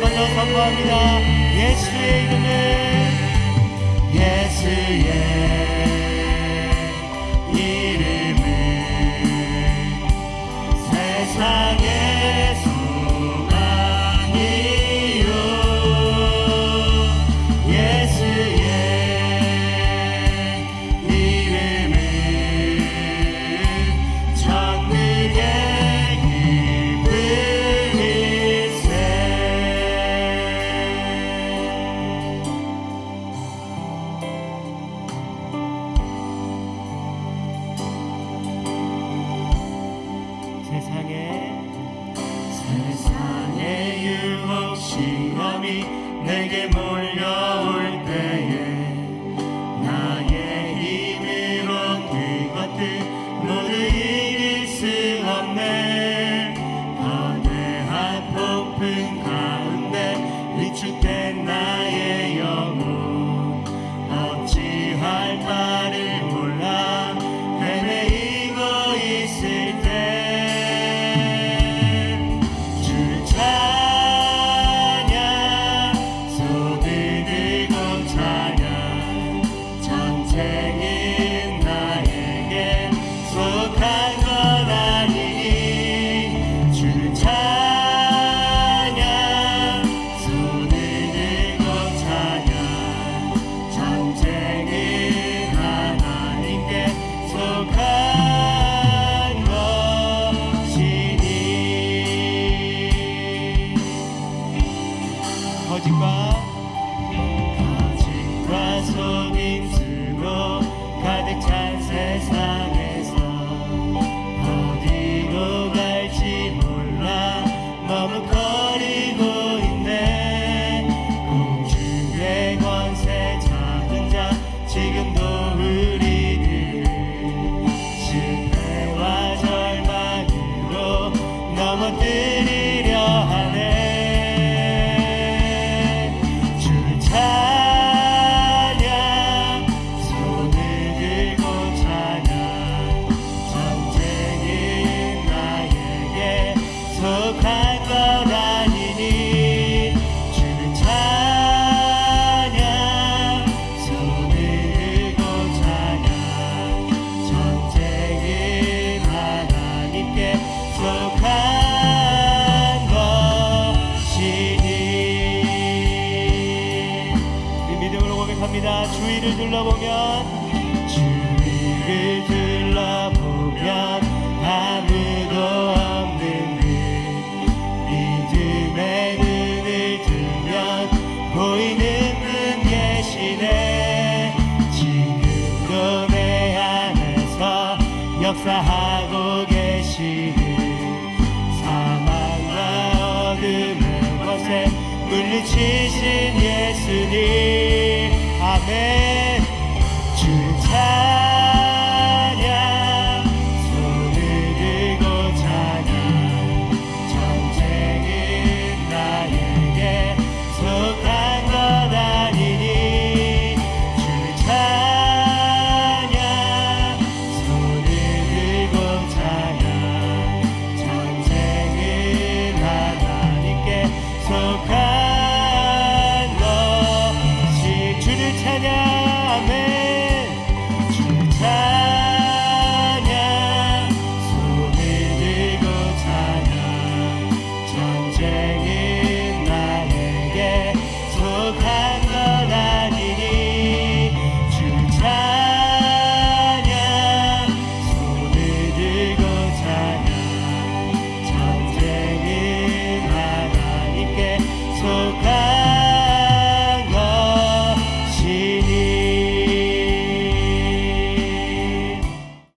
번 더 선포합니다. 예수의 이름에 예수의 이름을 세상에 세상에. 둘러보면 주위를 둘러보면 아무도 없는 그 믿음의 눈을 들면 보이는 분 계시네 지금도 내 안에서 역사하고 계시는 사망과 어둠의 것에 물리치신 예수님. 아멘.